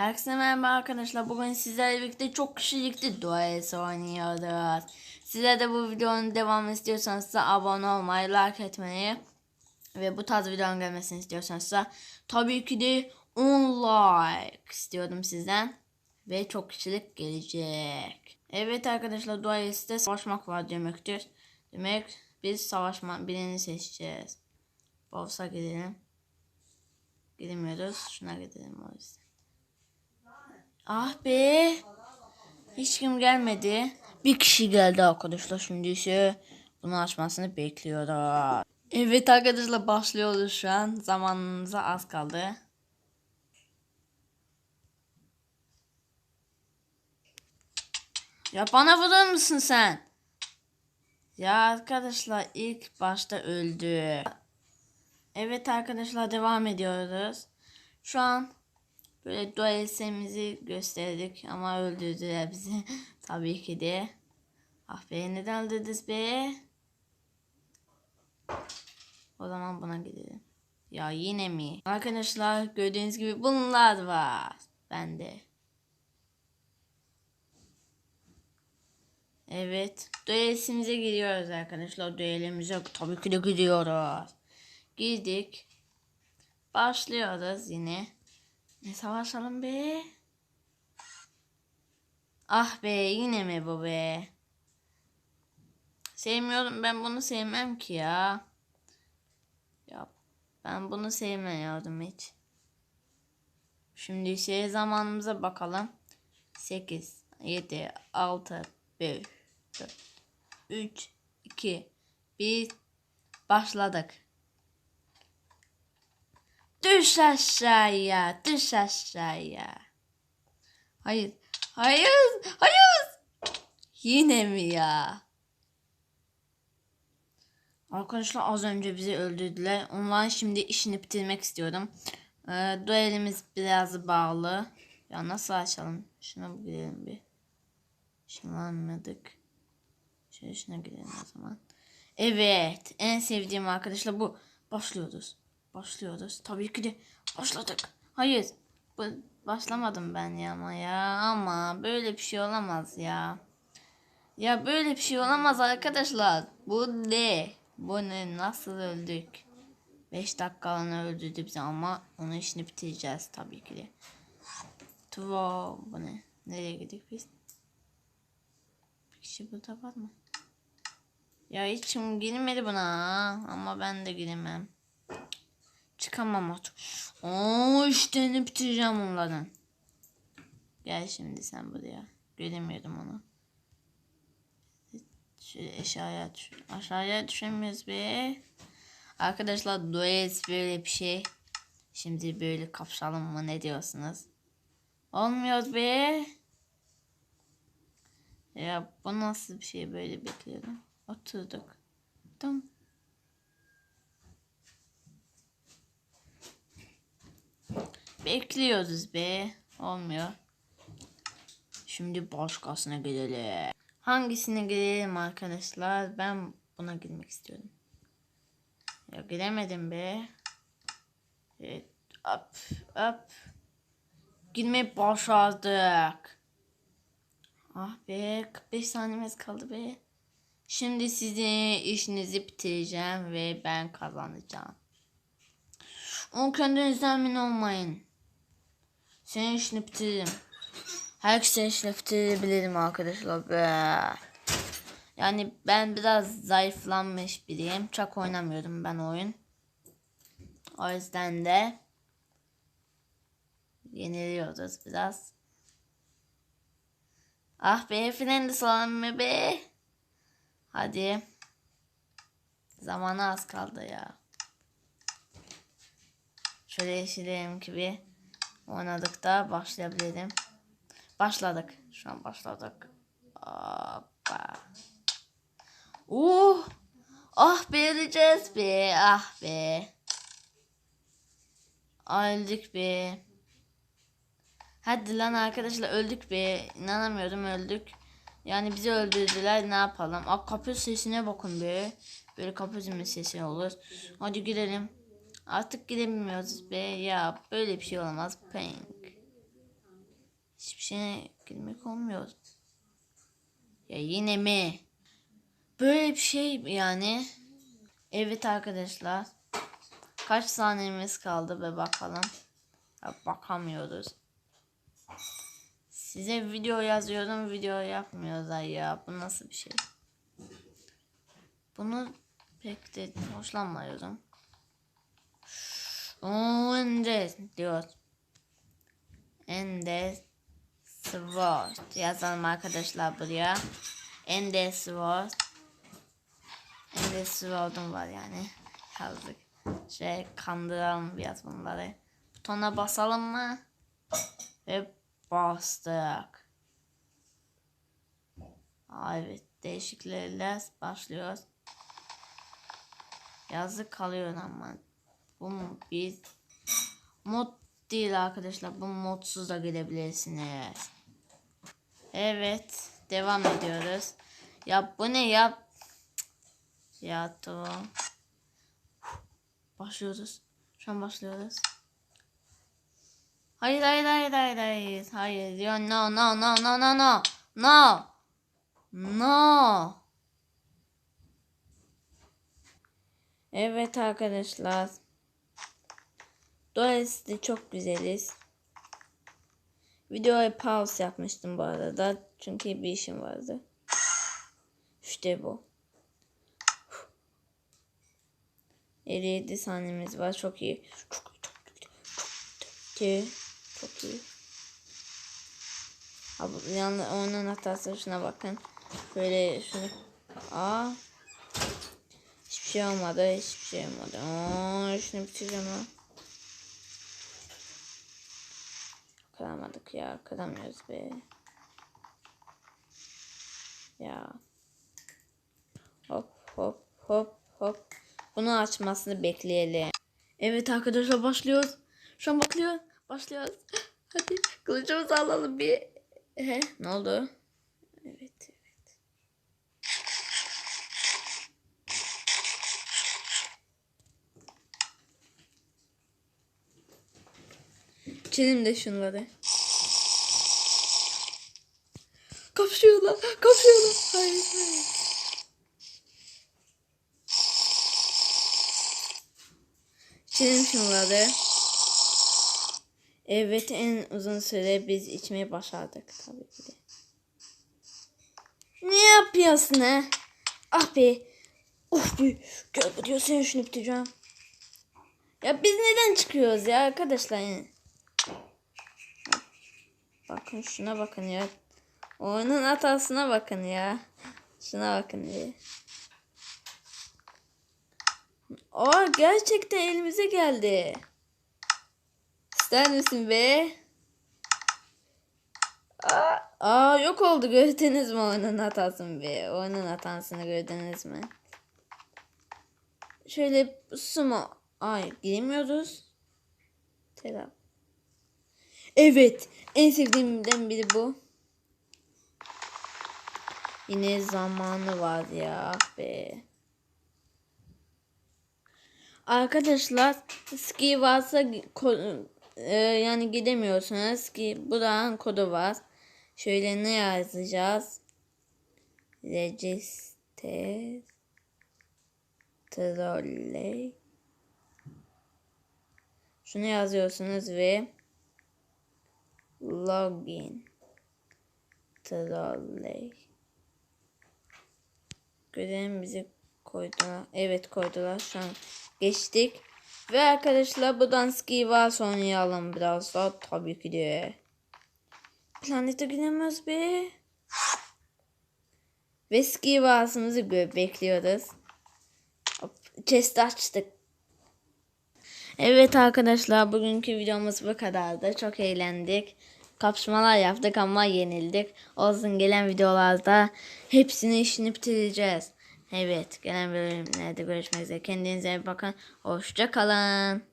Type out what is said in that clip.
Herkese merhaba arkadaşlar. Bugün sizlerle birlikte çok kişilikli Duels oynuyoruz. Size de bu videonun devamı istiyorsanız da abone olmayı, like etmeyi ve bu tarz videonun gelmesini istiyorsanız da tabii ki de 10 like istiyorum sizden. Ve çok kişilik gelecek. Evet arkadaşlar Duels'te savaşmak var demektir. Demek biz savaşma birini seçeceğiz. Bows'a gidelim. Gidemiyoruz. Şuna gidelim o yüzden. Ah be. Hiç kim gelmedi. Bir kişi geldi arkadaşlar. Şimdi ise bunu açmasını bekliyoruz. Evet arkadaşlar başlıyoruz şu an. Zamanımıza az kaldı. Ya bana vurur musun sen? Ya arkadaşlar ilk başta öldü. Evet arkadaşlar devam ediyoruz. Şu an böyle dualisemizi gösterdik ama öldürdüler bizi. Tabii ki de. Ah be neden öldürdünüz be? O zaman buna gidelim. Ya yine mi? Arkadaşlar gördüğünüz gibi bunlar var. Bende. Evet. Duelisimize giriyoruz arkadaşlar. Duelimize tabii ki de gidiyoruz. Girdik. Başlıyoruz yine. Ne savaşalım be? Ah be yine mi bu be? Sevmiyorum ben bunu sevmem ki ya. Ya ben bunu sevmiyordum hiç. Şimdi şey zamanımıza bakalım. 8, 7, 6, 5, 4, 3, 2, 1 başladık. Düş aşağıya, düş aşağıya. Hayır, hayır, hayır. Yine mi ya? Arkadaşlar az önce bizi öldürdüler. Onların şimdi işini bitirmek istiyorum. Ee, duelimiz biraz bağlı. Ya nasıl açalım? Şuna bir gidelim bir. Işınlanmadık. Şöyle şuna gidelim o zaman. Evet. En sevdiğim arkadaşlar bu. Başlıyoruz. Başlıyoruz. Tabii ki de başladık. Hayır. Başlamadım ben ya ama ya. Ama böyle bir şey olamaz ya. Ya böyle bir şey olamaz arkadaşlar. Bu ne? Bu ne? Nasıl öldük? 5 dakikalığına öldürdü bizi ama onun işini bitireceğiz tabii ki de. Tuvo bu ne? Nereye gidiyoruz biz? Bir kişi burada var mı? Ya hiç kim girmedi buna ama ben de giremem. Çıkamam artık. Oo işte ne bitireceğim onlardan. Gel şimdi sen buraya. Göremiyorum onu. Şöyle aşağıya düş. Aşağıya düşemiyoruz be. Arkadaşlar duet böyle bir şey. Şimdi böyle kapışalım mı ne diyorsunuz? Olmuyor be. Ya bu nasıl bir şey böyle bekliyorum. Oturduk. Tamam. Bekliyoruz be. Olmuyor. Şimdi başkasına gidelim. Hangisine gidelim arkadaşlar? Ben buna girmek istiyorum. Ya gidemedim be. Evet. Up, up. Girmeyi başardık. Ah be 45 saniyemiz kaldı be. Şimdi sizin işinizi bitireceğim ve ben kazanacağım. O kendinizden emin olmayın. Senin işini bitiririm. Herkese işini arkadaşlar be. Yani ben biraz zayıflanmış biriyim. Çok oynamıyorum ben oyun. O yüzden de yeniliyoruz biraz. Ah be freni salamı be. Hadi. Zamanı az kaldı ya. Şöyle yeşileyelim ki bir oynadık da başlayabilirim. Başladık. Şu an başladık. Hoppa. Uh. Ah be be. Ah be. Öldük be. Hadi lan arkadaşlar öldük be. İnanamıyorum öldük. Yani bizi öldürdüler ne yapalım. Aa, kapı sesine bakın be. Böyle kapı sesi olur. Hadi gidelim. Artık gidemiyoruz be. Ya böyle bir şey olamaz. Pink. Hiçbir şeye girmek olmuyor. Ya yine mi? Böyle bir şey yani. Evet arkadaşlar. Kaç saniyemiz kaldı ve bakalım. Ya bakamıyoruz. Size video yazıyorum video yapmıyorlar ya. Bu nasıl bir şey? Bunu pek de hoşlanmıyorum. Önce diyor. Ende Sword yazalım arkadaşlar buraya. Ende Sword. Ende Sword'um var yani. Yazdık. Şey kandıralım biraz bunları. Butona basalım mı? Ve bastık. Evet değişikliklerle başlıyoruz. Yazık kalıyor ama bu bir mod değil arkadaşlar. Bu modsuz da gidebilirsiniz. Evet. Devam ediyoruz. Ya bu ne ya? Ya tamam. Başlıyoruz. Şu an başlıyoruz. Hayır hayır hayır hayır hayır. Hayır. Ya no no no no no no. No. No. Evet arkadaşlar. Dolayısıyla çok güzeliz. Videoya pause yapmıştım bu arada. Çünkü bir işim vardı. İşte bu. 57 saniyemiz var. Çok iyi. Çok iyi. Çok iyi. Çok iyi. Çok iyi. Abi yani onun hatası şuna bakın. Böyle şunu. Aa. Hiçbir şey olmadı. Hiçbir şey olmadı. Aa, şunu bitireceğim ha. Kıramadık ya. Kıramıyoruz be. Ya. Hop hop hop hop. Bunu açmasını bekleyelim. Evet arkadaşlar başlıyoruz. Şu an bakıyor. Başlıyoruz. Hadi kılıcımızı alalım bir. He, ne oldu? Evet evet. İçelim de şunları. Kapışıyorlar. Kapışıyorlar. Hayır hayır. İçelim şunları. Evet en uzun süre biz içmeyi başardık tabii ki de. Ne yapıyorsun ha? Ah be. Of be. Gel buraya sen şunu bitireceğim. Ya biz neden çıkıyoruz ya arkadaşlar yani? Bakın şuna bakın ya. Oyunun hatasına bakın ya. Şuna bakın ya. Aa gerçekten elimize geldi. İster misin be? Aa, aa yok oldu gördünüz mü oyunun hatasını be? Oyunun hatasını gördünüz mü? Şöyle sumo. Ay giremiyoruz. Selam. Evet. En sevdiğimden biri bu. Yine zamanı var ya be. Arkadaşlar ski varsa e, yani gidemiyorsunuz ki buranın kodu var. Şöyle ne yazacağız? Register trolley şunu yazıyorsunuz ve login trolley görelim bizi koydular. Evet koydular. Şu an geçtik. Ve arkadaşlar bu danski var oynayalım biraz daha tabii ki de. Planete gidemez be. Ve ski vasımızı bekliyoruz. Chest açtık. Evet arkadaşlar bugünkü videomuz bu kadardı. Çok eğlendik. Kapışmalar yaptık ama yenildik. Olsun gelen videolarda hepsini işini bitireceğiz. Evet gelen bölümlerde görüşmek üzere. Kendinize iyi bakın. Hoşça kalın.